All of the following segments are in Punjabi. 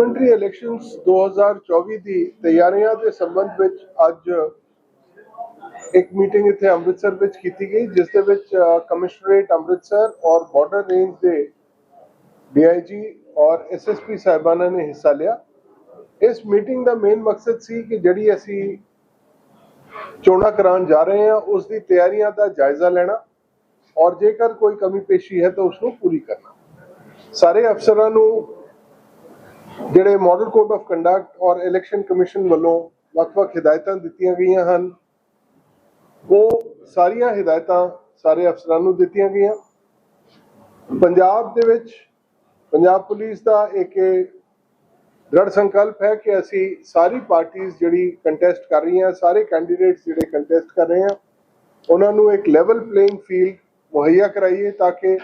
ਪਾਰਲੀਮੈਂਟਰੀ ਇਲੈਕਸ਼ਨਸ 2024 ਦੀ ਤਿਆਰੀਆਂ ਦੇ ਸੰਬੰਧ ਵਿੱਚ ਅੱਜ ਇੱਕ ਮੀਟਿੰਗ ਇੱਥੇ ਅੰਮ੍ਰਿਤਸਰ ਵਿੱਚ ਕੀਤੀ ਗਈ, ਜਿਸ ਦੇ ਵਿੱਚ ਕਮਿਸ਼ਨਰੇਟ ਅੰਮ੍ਰਿਤਸਰ ਔਰ ਬਾਰਡਰ ਰੇਂਜ ਦੇ ਡੀਆਈਜੀ ਔਰ ਐਸਐਸਪੀ ਸਾਹਿਬਾਨਾਂ ਨੇ ਹਿੱਸਾ ਲਿਆ। ਇਸ ਮੀਟਿੰਗ ਦਾ ਮੇਨ ਮਕਸਦ ਸੀ ਕਿ ਜਿਹੜੀ ਅਸੀਂ ਚੋਣਾਂ ਕਰਾਉਣ ਜਾ ਰਹੇ ਹਾਂ, ਉਸ ਦੀ ਤਿਆਰੀਆਂ ਦਾ ਜਾਇਜ਼ਾ ਲੈਣਾ ਔਰ ਜੇਕਰ ਕੋਈ ਕਮੀ ਪੇਸ਼ੀ ਹੈ ਤਾਂ ਉਸ ਨੂੰ ਪੂਰੀ ਕਰਨਾ। ਸਾਰੇ ਅਫਸਰਾਂ ਨੂੰ ਜਿਹੜੇ ਮਾਡਲ ਕੋਡ ਆਫ ਕੰਡਕਟ ਔਰ ਇਲੈਕਸ਼ਨ ਕਮਿਸ਼ਨ ਵੱਲੋਂ ਵੱਖ-ਵੱਖ ਹਦਾਇਤਾਂ ਦਿੱਤੀਆਂ ਗਈਆਂ ਹਨ, ਉਹ ਸਾਰੀਆਂ ਹਦਾਇਤਾਂ ਸਾਰੇ ਅਫਸਰਾਂ ਨੂੰ ਦਿੱਤੀਆਂ ਗਈਆਂ। ਪੰਜਾਬ ਦੇ ਵਿੱਚ ਪੰਜਾਬ ਪੁਲਿਸ ਦਾ ਇੱਕ ਦ੍ਰਿੜ ਸੰਕਲਪ ਹੈ ਕਿ ਅਸੀਂ ਸਾਰੀ ਪਾਰਟੀਆਂ ਜਿਹੜੀ ਕੰਟੈਸਟ ਕਰ ਰਹੀਆਂ, ਸਾਰੇ ਕੈਂਡੀਡੇਟਸ ਜਿਹੜੇ ਕੰਟੈਸਟ ਕਰ ਰਹੇ ਆ ਉਹਨਾਂ ਨੂੰ ਇੱਕ ਲੈਵਲ ਪਲੇਇੰਗ ਫੀਲਡ ਮੁਹੱਈਆ ਕਰਾਈਏ ਤਾਂ ਕਿ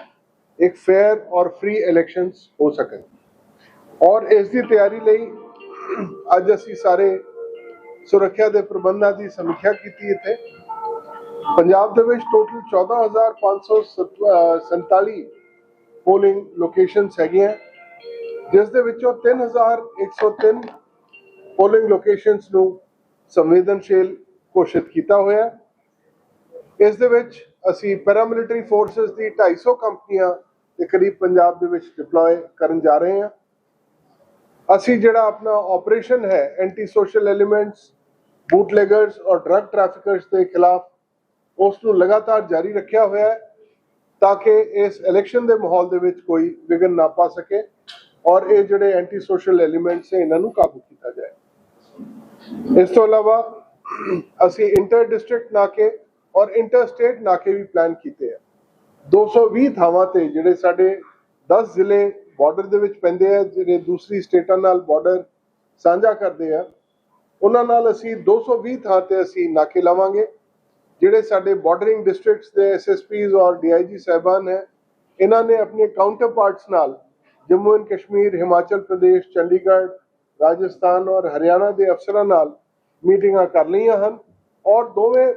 ਇੱਕ ਫੇਅਰ ਔਰ ਫ੍ਰੀ ਇਲੈਕਸ਼ਨਸ ਹੋ ਸਕਣ। ਔਰ ਇਸ ਦੀ ਤਿਆਰੀ ਲਈ ਅੱਜ ਅਸੀਂ ਸਾਰੇ ਸੁਰੱਖਿਆ ਦੇ ਪ੍ਰਬੰਧਾਂ ਦੀ ਸਮੀਖਿਆ ਕੀਤੀ ਇੱਥੇ। ਪੰਜਾਬ ਦੇ ਵਿੱਚ ਟੋਟਲ 14547 ਪੋਲਿੰਗ ਲੋਕੇਸ਼ਨਸ ਹੈਗੀਆਂ। ਜਿਸ ਦੇ ਵਿੱਚੋਂ 3103 ਪੋਲਿੰਗ ਲੋਕੇਸ਼ਨਸ ਨੂੰ ਸੰਵੇਦਨਸ਼ੀਲ ਘੋਸ਼ਿਤ ਕੀਤਾ ਹੋਇਆ ਇਸ ਦੇ ਵਿੱਚ ਅਸੀਂ ਪੈਰਾਮਿਲਟਰੀ ਫੋਰਸਸ ਦੀ 250 ਕੰਪਨੀਆਂ ਦੇ ਕਰੀਬ ਪੰਜਾਬ ਦੇ ਵਿੱਚ ਡਿਪਲੋਏ ਕਰਨ ਜਾ ਰਹੇ ਹਾਂ। ਅਸੀਂ ਜਿਹੜਾ ਆਪਣਾ ਆਪਰੇਸ਼ਨ ਹੈ ਐਂਟੀ ਸੋਸ਼ਲ ਐਲੀਮੈਂਟਸ ਬੂਟਲੈਗਰਸ ਔਰ ਡਰੱਗ ਟ੍ਰੈਫਿਕਰਸ ਦੇ ਖਿਲਾਫ, ਉਸ ਨੂੰ ਲਗਾਤਾਰ ਜਾਰੀ ਰੱਖਿਆ ਹੋਇਆ ਹੈ ਤਾਂ ਕਿ ਇਸ ਇਲੈਕਸ਼ਨ ਦੇ ਮਾਹੌਲ ਦੇ ਵਿੱਚ ਕੋਈ ਵਿਘਨ ਨਾ ਪਾ ਸਕੇ ਔਰ ਇਹ ਜਿਹੜੇ ਐਂਟੀ ਸੋਸ਼ਲ ਐਲੀਮੈਂਟਸ ਹੈ, ਇਹਨਾਂ ਨੂੰ ਕਾਬੂ ਕੀਤਾ ਜਾਏ। ਇਸ ਤੋਂ ਇਲਾਵਾ, ਅਸੀਂ ਇੰਟਰ ਡਿਸਟ੍ਰਿਕਟ ਨਾਕੇ ਔਰ ਇੰਟਰ ਸਟੇਟ ਨਾਕੇ ਵੀ ਪਲਾਨ ਕੀਤੇ ਆ। 220 ਥਾਵਾਂ ਤੇ ਜਿਹੜੇ ਸਾਡੇ 10 ਜ਼ਿਲ੍ਹੇ ਬਾਰਡਰ ਦੇ ਵਿੱਚ ਪੈਂਦੇ ਆ, ਜਿਹੜੇ ਦੂਸਰੀ ਸਟੇਟਾਂ ਨਾਲ ਬਾਰਡਰ ਸਾਂਝਾ ਕਰਦੇ ਆ, ਉਹਨਾਂ ਨਾਲ ਅਸੀਂ 220 ਥਾਂ ਤੇ ਅਸੀਂ ਨਾਕੇ ਲਾਵਾਂਗੇ, ਜਿਹੜੇ ਸਾਡੇ ਬਾਰਡਰਿੰਗ ਡਿਸਟ੍ਰਿਕਟਸ ਦੇ ਐਸਐਸਪੀਜ਼ ਔਰ ਡੀਆਈਜੀ ਸਾਹਿਬਾਨ ਹੈ, ਇਹਨਾਂ ਨੇ ਆਪਣੇ ਕਾਊਂਟਰ ਪਾਰਟਸ ਨਾਲ ਜੰਮੂ ਐਂਡ ਕਸ਼ਮੀਰ, ਹਿਮਾਚਲ ਪ੍ਰਦੇਸ਼, ਚੰਡੀਗੜ੍ਹ, ਰਾਜਸਥਾਨ ਔਰ ਹਰਿਆਣਾ ਦੇ ਅਫਸਰਾਂ ਨਾਲ ਮੀਟਿੰਗਾਂ ਕਰ ਲਈਆਂ ਹਨ ਔਰ ਦੋਵੇਂ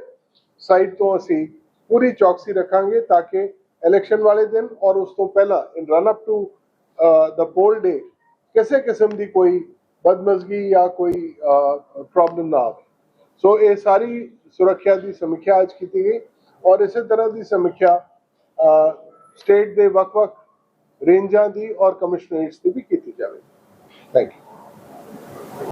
ਸਾਈਡ ਤੋਂ ਅਸੀਂ ਪੂਰੀ ਚੌਕਸੀ ਰੱਖਾਂਗੇ ਤਾਂ ਕਿ ਇਲੈਕਸ਼ਨ ਵਾਲੇ ਦਿਨ ਔਰ ਉਸ ਤੋਂ ਪਹਿਲਾਂ in run up to the poll day ਕਿਸੇ ਕਿਸਮ ਦੀ ਕੋਈ ਬਦਮਜ਼ਗੀ ਜਾਂ ਕੋਈ ਪ੍ਰੋਬਲਮ ਨਾ ਆਵੇ। ਸੋ ਇਹ ਸਾਰੀ ਸੁਰੱਖਿਆ ਦੀ ਸਮੀਖਿਆ ਅੱਜ ਕੀਤੀ ਗਈ ਔਰ ਇਸੇ ਤਰ੍ਹਾਂ ਦੀ ਸਮੀਖਿਆ ਸਟੇਟ ਦੇ ਵੱਖ-ਵੱਖ ਰੇਂਜਾਂ ਦੀ ਔਰ ਕਮਿਸ਼ਨਰੇਟਸ ਦੀ ਵੀ ਕੀਤੀ ਜਾਵੇ ਥੈਂਕ ਯੂ